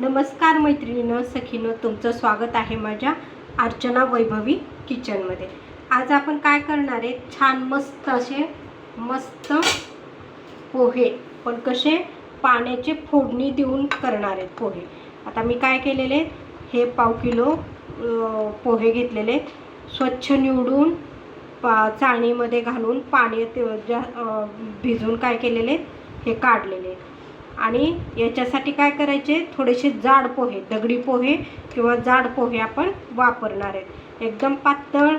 नमस्कार मैत्रिणीनं सखीनं तुमचं स्वागत आहे माझ्या अर्चना वैभवी किचनमध्ये आज आपण काय करणार आहे छान मस्त असे मस्त पोहे पण कसे पाण्याचे फोडणी देऊन करणार आहेत पोहे आता मी काय केलेले आहेत? हे पाव किलो पोहे घेतलेले आहेत. स्वच्छ निवडून पा चाळणीमध्ये घालून पाणी ते ज्या भिजून काय केलेले आहेत? हे काढलेले आहेत. आणि याच्यासाठी काय करायचे? थोडेसे जाड पोहे दगडी पोहे किंवा जाड पोहे आपण वापरणार आहेत. एकदम पातळ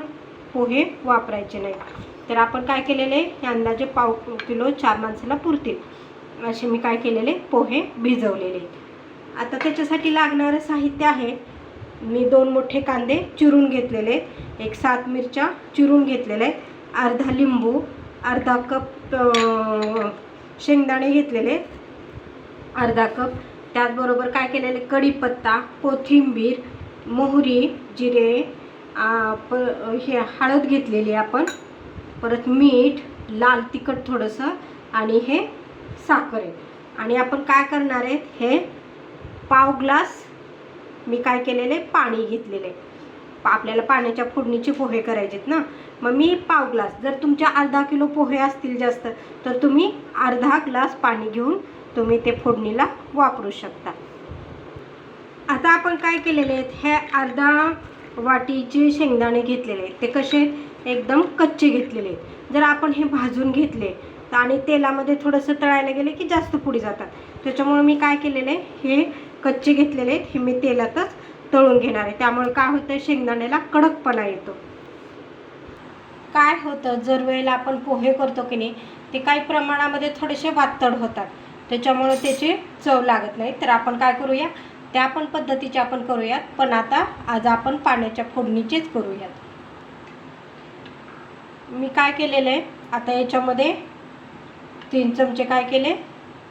पोहे वापरायचे नाही तर आपण काय केलेले? हे अंदाजे पाव किलो चार माणसाला पुरतील. असे मी काय केलेले? पोहे भिजवलेले. आता त्याच्यासाठी लागणारं साहित्य आहे. मी दोन मोठे कांदे चिरून घेतलेले आहेत. एक सात मिरच्या चिरून घेतलेल्या आहेत. अर्धा लिंबू अर्धा कप शेंगदाणे घेतलेले आहेत. अर्धा कप. त्याचबरोबर काय केलेले कढीपत्ता कोथिंबीर मोहरी जिरे प हे हळद घेतलेली आपण. परत मीठ लाल तिखट थोडंसं आणि हे साखर आहे. आणि आपण काय करणार आहे हे पाव ग्लास मी काय केलेले? पाणी घेतलेले. आपल्याला पाण्याच्या फोडणीचे पोहे करायचे आहेत ना? मग मी पाव ग्लास जर तुमच्या अर्धा किलो पोहे असतील जास्त तर तुम्ही अर्धा ग्लास पाणी घेऊन तुम्ही ते फोडणीला वापरू शकता. आता आपण काय केलेले आहेत? हे अर्धा वाटीचे शेंगदाणे घेतलेले आहेत. ते कसे? एकदम कच्चे घेतलेले आहेत. जर आपण हे भाजून घेतले तर आणि तेलामध्ये थोडंसं तळायला गेले की जास्त पुढे जातात. त्याच्यामुळे मी काय केलेलं? आहे हे कच्चे घेतलेले आहेत. हे मी तेलातच तळून घेणार आहे. त्यामुळे काय होतं? शेंगदाण्याला कडकपणा येतो. काय होतं? जर वेळेला आपण पोहे करतो की नाही ते काही प्रमाणामध्ये थोडेसे वातड होतात. त्याच्यामुळं त्याची चव लागत नाही. तर आपण काय करूया? त्या पण पद्धतीचे आपण करूयात. पण आता आज आपण पाण्याच्या फोडणीचेच करूयात. मी काय केलेलं आहे? आता याच्यामध्ये तीन चमचे काय केले?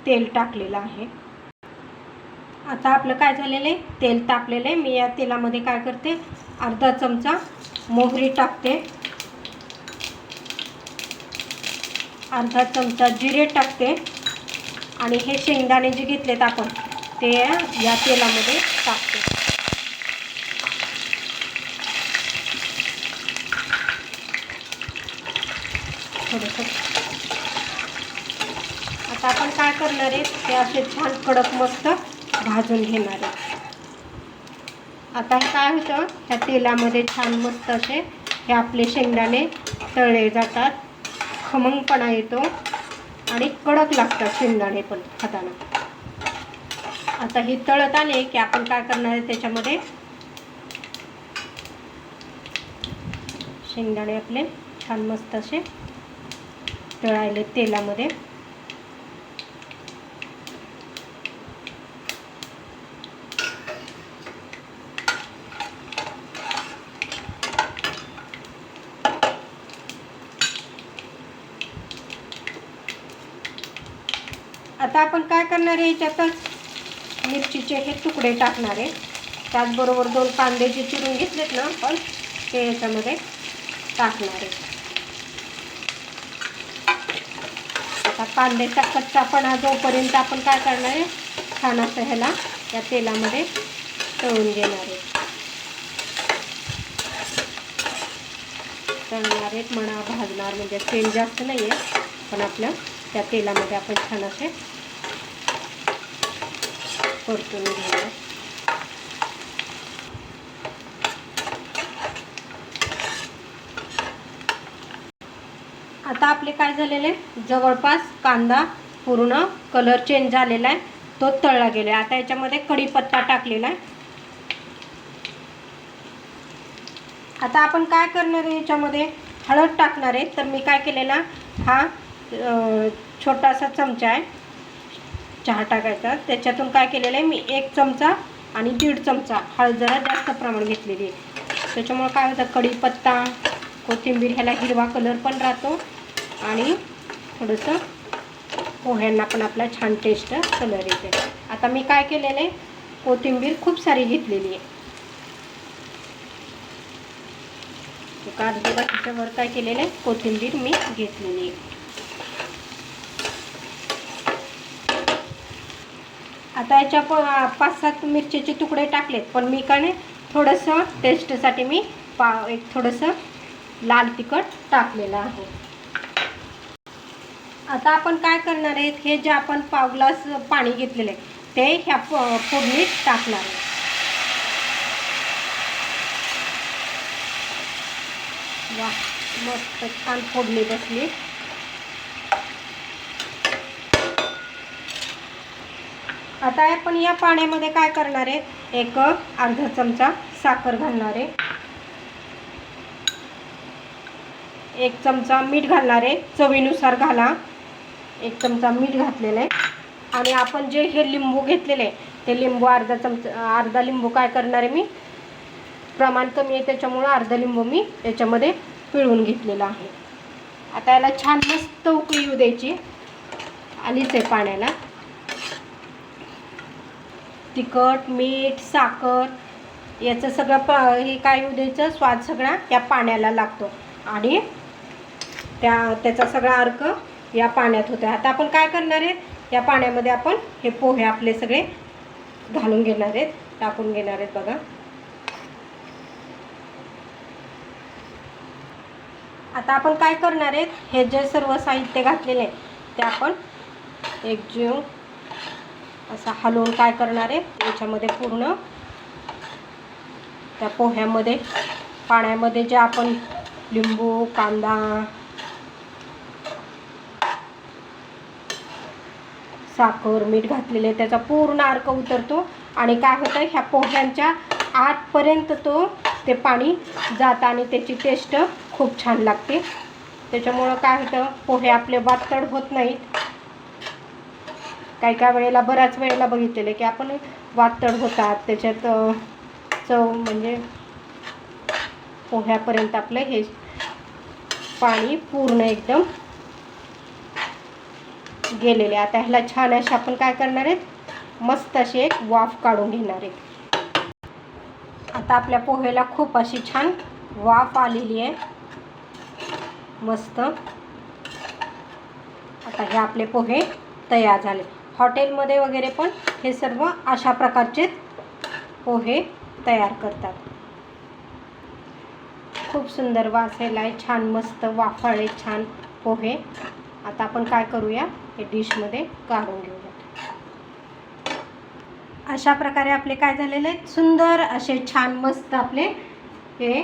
तेल टाकलेलं आहे. आता आपलं काय झालेलं आहे? तेल तापलेलं आहे. मी या तेलामध्ये काय करते? अर्धा चमचा मोहरी टाकते. अर्धा चमचा जिरे टाकते. आणि हे शेंगदाणे जे घेतलेत आपण ते या तेलामध्ये टाकते. थोडंसं. आता आपण काय करणार आहे ते असे छान कडक मस्त भाजून घेणार आहे. आता हे काय होतं ह्या तेलामध्ये छान मस्त असे हे आपले शेंगदाणे तळले जातात. खमंगपणा येतो. आणि कडक लागतात शेंगदाणे पण खाताना. आता ही तळत आले की आपण काय करणार आहे त्याच्यामध्ये? शेंगदाणे आपले छान मस्त असे तळायले तेलामध्ये. आता आपण काय करणार आहे याच्यातच मिरचीचे हे तुकडे टाकणार आहे. त्याचबरोबर दोन कांदे जे चिरून घेतलेत ना आपण ते याच्यामध्ये टाकणार आहे. आता कांद्याचा कच्चापणा जोपर्यंत आपण काय करणार आहे छान असं ह्याला या तेलामध्ये तळून घेणार आहे. तळणार आहेत म्हणा भाजणार म्हणजे तेल जास्त नाही आहे पण आपलं त्या तेलामध्ये आपण छान असे परतून घेऊया. आता आपले काय झालेले? जवळपास कांदा पूर्ण कलर चेंज झालेला आहे. तो तळला गेला आहे आता याच्यामध्ये कढीपत्ता टाकलेला आहे. आता आपण काय करणार आहे याच्यामध्ये? हळद टाकणार आहे. तर मी काय केलेला? हा छोटासा चमचा आहे. चहा टाकायचा. त्याच्यातून काय केलेलं आहे मी एक चमचा आणि दीड चमचा हळद जरा जास्त प्रमाण घेतलेली आहे. त्याच्यामुळे काय होतं कढीपत्ता कोथिंबीर ह्याला हिरवा कलर पण राहतो आणि थोडंसं पोह्यांना पण आपला छान टेस्ट कलर येते. आता मी काय केलेलं आहे कोथिंबीर खूप सारी घेतलेली आहे. एक अर्ध्या वर काय केलेलं आहे कोथिंबीर मी घेतलेली आहे. आता याच्या पाच सात मिरचीचे तुकडे टाकलेत पण मी का नाही थोडंसं टेस्टसाठी मी पा एक थोडंसं लाल तिखट टाकलेलं आहे. आता आपण काय करणार आहेत हे जे आपण पाव ग्लास पाणी घेतलेलं आहे ते ह्या फोडणीत टाकणार आहे. वा मस्त छान फोडणी बसली. आता आपण या पाण्यामध्ये काय करणार आहे? एक अर्धा चमचा साखर घालणार आहे. एक चमचा मीठ घालणार आहे. चवीनुसार घाला. एक चमचा मीठ घातलेलं आहे. आणि आपण जे हे लिंबू घेतलेले आहे ते लिंबू अर्धा चमचा अर्धा लिंबू काय करणार आहे मी? प्रमाण कमी आहे त्याच्यामुळं अर्धा लिंबू मी याच्यामध्ये पिळून घेतलेला आहे. आता याला छान मस्त उकळी येऊ द्यायची. आलीच आहे पाण्याला. तिखट मीठ साखर याचं सगळं प हे काय होऊ द्यायचं स्वाद सगळा या पाण्याला लागतो. आणि त्या त्याचा सगळा अर्क या पाण्यात होतो. आता आपण काय करणार आहेत? या पाण्यामध्ये आपण हे पोहे आपले सगळे घालून घेणार आहेत. टाकून घेणार आहेत बघा. आता आपण काय करणार आहेत? हे जे सर्व साहित्य घातलेले आहे ते आपण एक जीव असं हलवून काय करणार आहे? याच्यामध्ये पूर्ण त्या पोह्यामध्ये पाण्यामध्ये जे आपण लिंबू कांदा साखर मीठ घातलेले त्याचा पूर्ण अर्क उतरतो आणि काय होतं? ह्या पोह्यांच्या आतपर्यंत तो ते पाणी जातं आणि त्याची टेस्ट खूप छान लागते. त्याच्यामुळं काय होतं? पोहे आपले वातड होत नाहीत. काही काही वेळेला बऱ्याच वेळेला बघितलेले की आपण वातड होतात त्याच्यात चव म्हणजे पोह्यापर्यंत आपलं हे पाणी पूर्ण एकदम गेलेले आता ह्याला छान असे आपण काय करणार आहेत? मस्त अशी एक वाफ काढून घेणार आहेत आता आपल्या पोहेला खूप अशी छान वाफ आलेली आहे. मस्त. आता हे आपले पोहे तयार झाले. हॉटेलमध्ये वगैरे पण हे सर्व अशा प्रकारचे पोहे तयार करतात. खूप सुंदर वास आहे छान मस्त वाफाळे छान पोहे. आता आपण काय करूया? हे डिशमध्ये काढून घेऊया. अशा प्रकारे आपले काय झालेले आहेत? सुंदर असे छान मस्त आपले हे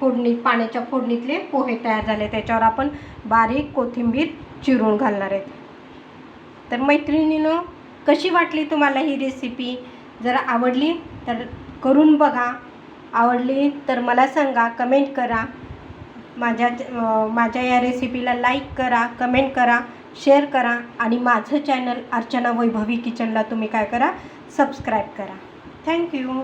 फोडणी पाण्याच्या फोडणीतले पोहे तयार झाले त्याच्यावर आपण बारीक कोथिंबीर चिरून घालणार आहेत. तर मैत्रिणीनं कशी वाटली तुम्हाला ही रेसिपी जर आवडली तर करून बघा. आवडली तर मला सांगा कमेंट करा. माझ्या माझ्या या रेसिपीला लाईक करा कमेंट करा शेअर करा आणि माझं चॅनल अर्चना वैभवी किचनला तुम्ही काय करा? सबस्क्राईब करा. थँक्यू